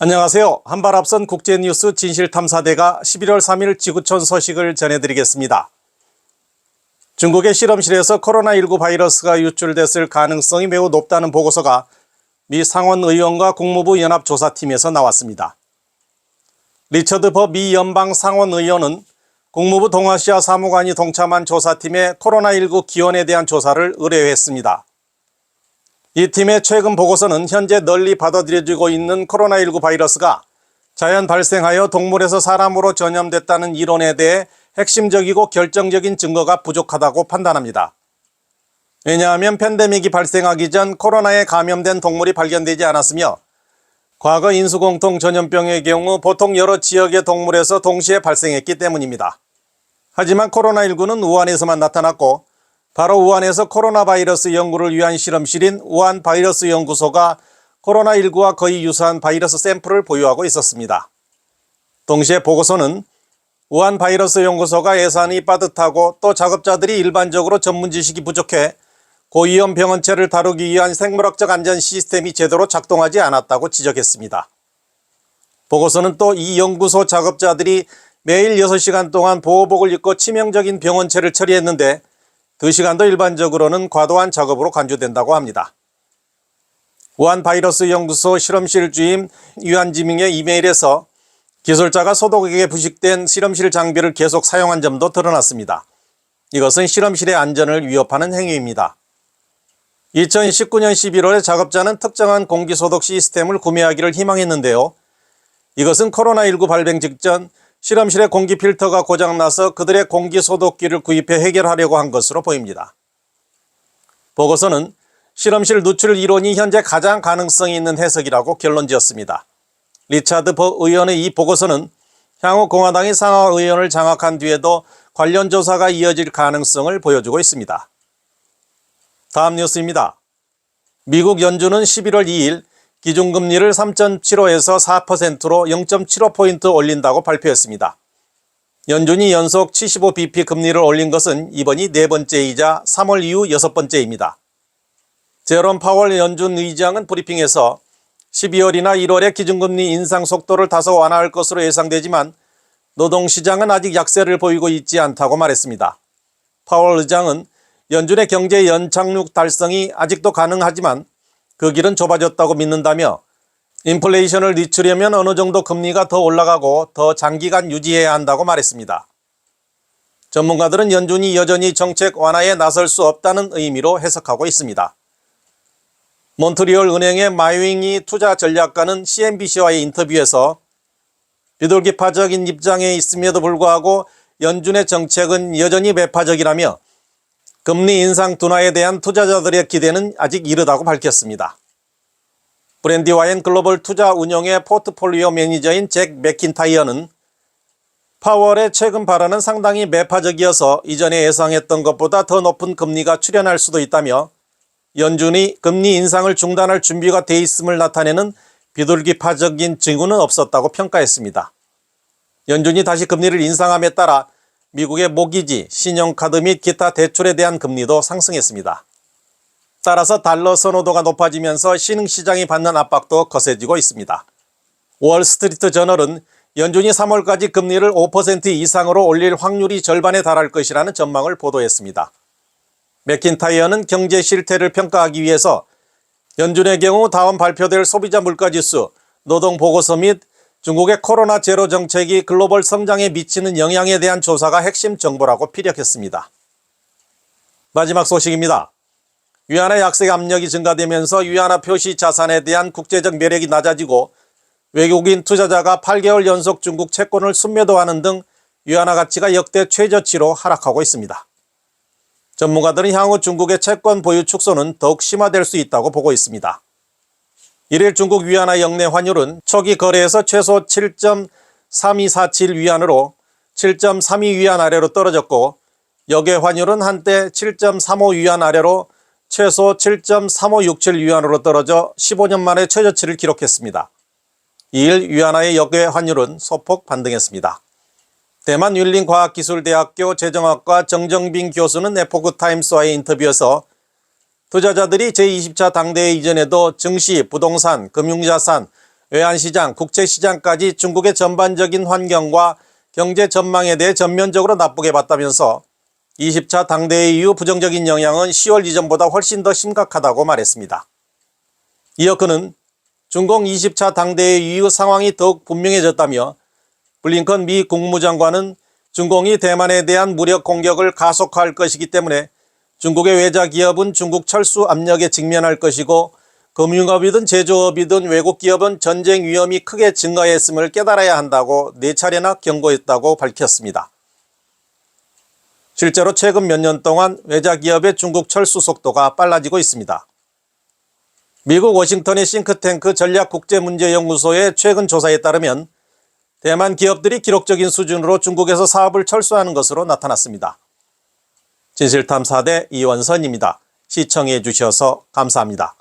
안녕하세요. 한발 앞선 국제뉴스 진실탐사대가 11월 3일 지구촌 소식을 전해드리겠습니다. 중국의 실험실에서 코로나19 바이러스가 유출됐을 가능성이 매우 높다는 보고서가 미 상원의원과 국무부 연합조사팀에서 나왔습니다. 리처드 버 미 연방 상원의원은 국무부 동아시아 사무관이 동참한 조사팀에 코로나19 기원에 대한 조사를 의뢰했습니다. 이 팀의 최근 보고서는 현재 널리 받아들여지고 있는 코로나19 바이러스가 자연 발생하여 동물에서 사람으로 전염됐다는 이론에 대해 핵심적이고 결정적인 증거가 부족하다고 판단합니다. 왜냐하면 팬데믹이 발생하기 전 코로나에 감염된 동물이 발견되지 않았으며 과거 인수공통 전염병의 경우 보통 여러 지역의 동물에서 동시에 발생했기 때문입니다. 하지만 코로나19는 우한에서만 나타났고 바로 우한에서 코로나 바이러스 연구를 위한 실험실인 우한 바이러스 연구소가 코로나19와 거의 유사한 바이러스 샘플을 보유하고 있었습니다. 동시에 보고서는 우한 바이러스 연구소가 예산이 빠듯하고 또 작업자들이 일반적으로 전문 지식이 부족해 고위험 병원체를 다루기 위한 생물학적 안전 시스템이 제대로 작동하지 않았다고 지적했습니다. 보고서는 또 이 연구소 작업자들이 매일 6시간 동안 보호복을 입고 치명적인 병원체를 처리했는데 그 시간도 일반적으로는 과도한 작업으로 간주된다고 합니다. 우한 바이러스 연구소 실험실 주임 유한지밍의 이메일에서 기술자가 소독에게 부식된 실험실 장비를 계속 사용한 점도 드러났습니다. 이것은 실험실의 안전을 위협하는 행위입니다. 2019년 11월에 작업자는 특정한 공기소독 시스템을 구매하기를 희망했는데요. 이것은 코로나19 발병 직전 실험실의 공기 필터가 고장나서 그들의 공기 소독기를 구입해 해결하려고 한 것으로 보입니다. 보고서는 실험실 누출 이론이 현재 가장 가능성이 있는 해석이라고 결론 지었습니다. 리차드 버 의원의 이 보고서는 향후 공화당이 상하 의원을 장악한 뒤에도 관련 조사가 이어질 가능성을 보여주고 있습니다. 다음 뉴스입니다. 미국 연준은 11월 2일 기준 금리를 3.75에서 4%로 0.75포인트 올린다고 발표했습니다. 연준이 연속 75bp 금리를 올린 것은 이번이 네 번째이자 3월 이후 여섯 번째입니다. 제롬 파월 연준 의장은 브리핑에서 12월이나 1월에 기준금리 인상 속도를 다소 완화할 것으로 예상되지만 노동시장은 아직 약세를 보이고 있지 않다고 말했습니다. 파월 의장은 연준의 경제 연착륙 달성이 아직도 가능하지만 그 길은 좁아졌다고 믿는다며 인플레이션을 늦추려면 어느 정도 금리가 더 올라가고 더 장기간 유지해야 한다고 말했습니다. 전문가들은 연준이 여전히 정책 완화에 나설 수 없다는 의미로 해석하고 있습니다. 몬트리올 은행의 마이윙이 투자 전략가는 CNBC와의 인터뷰에서 비둘기파적인 입장에 있음에도 불구하고 연준의 정책은 여전히 매파적이라며 금리 인상 둔화에 대한 투자자들의 기대는 아직 이르다고 밝혔습니다. 브랜디와인 글로벌 투자 운영의 포트폴리오 매니저인 잭 맥킨타이어는 파월의 최근 발언은 상당히 매파적이어서 이전에 예상했던 것보다 더 높은 금리가 출현할 수도 있다며 연준이 금리 인상을 중단할 준비가 돼 있음을 나타내는 비둘기파적인 징후는 없었다고 평가했습니다. 연준이 다시 금리를 인상함에 따라 미국의 모기지, 신용카드 및 기타 대출에 대한 금리도 상승했습니다. 따라서 달러 선호도가 높아지면서 신흥시장이 받는 압박도 거세지고 있습니다. 월스트리트 저널은 연준이 3월까지 금리를 5% 이상으로 올릴 확률이 절반에 달할 것이라는 전망을 보도했습니다. 맥킨타이어는 경제 실태를 평가하기 위해서 연준의 경우 다음 발표될 소비자 물가지수, 노동 보고서 및 중국의 코로나 제로 정책이 글로벌 성장에 미치는 영향에 대한 조사가 핵심 정보라고 피력했습니다. 마지막 소식입니다. 위안화 약세 압력이 증가되면서 위안화 표시 자산에 대한 국제적 매력이 낮아지고 외국인 투자자가 8개월 연속 중국 채권을 순매도하는 등 위안화 가치가 역대 최저치로 하락하고 있습니다. 전문가들은 향후 중국의 채권 보유 축소는 더욱 심화될 수 있다고 보고 있습니다. 1일 중국 위안화 영내 환율은 초기 거래에서 최소 7.3247 위안으로 7.32 위안 아래로 떨어졌고 역외 환율은 한때 7.35 위안 아래로 최소 7.3567 위안으로 떨어져 15년 만에 최저치를 기록했습니다. 2일 위안화의 역외 환율은 소폭 반등했습니다. 대만 율린과학기술대학교 재정학과 정정빈 교수는 에포크 타임스와의 인터뷰에서 투자자들이 제20차 당대회 이전에도 증시, 부동산, 금융자산, 외환시장, 국제시장까지 중국의 전반적인 환경과 경제 전망에 대해 전면적으로 나쁘게 봤다면서 20차 당대회 이후 부정적인 영향은 10월 이전보다 훨씬 더 심각하다고 말했습니다. 이어 그는 중공 20차 당대회 이후 상황이 더욱 분명해졌다며 블링컨 미 국무장관은 중공이 대만에 대한 무력 공격을 가속화할 것이기 때문에 중국의 외자 기업은 중국 철수 압력에 직면할 것이고 금융업이든 제조업이든 외국 기업은 전쟁 위험이 크게 증가했음을 깨달아야 한다고 네 차례나 경고했다고 밝혔습니다. 실제로 최근 몇 년 동안 외자 기업의 중국 철수 속도가 빨라지고 있습니다. 미국 워싱턴의 싱크탱크 전략국제문제연구소의 최근 조사에 따르면 대만 기업들이 기록적인 수준으로 중국에서 사업을 철수하는 것으로 나타났습니다. 진실탐사대 이원선입니다. 시청해 주셔서 감사합니다.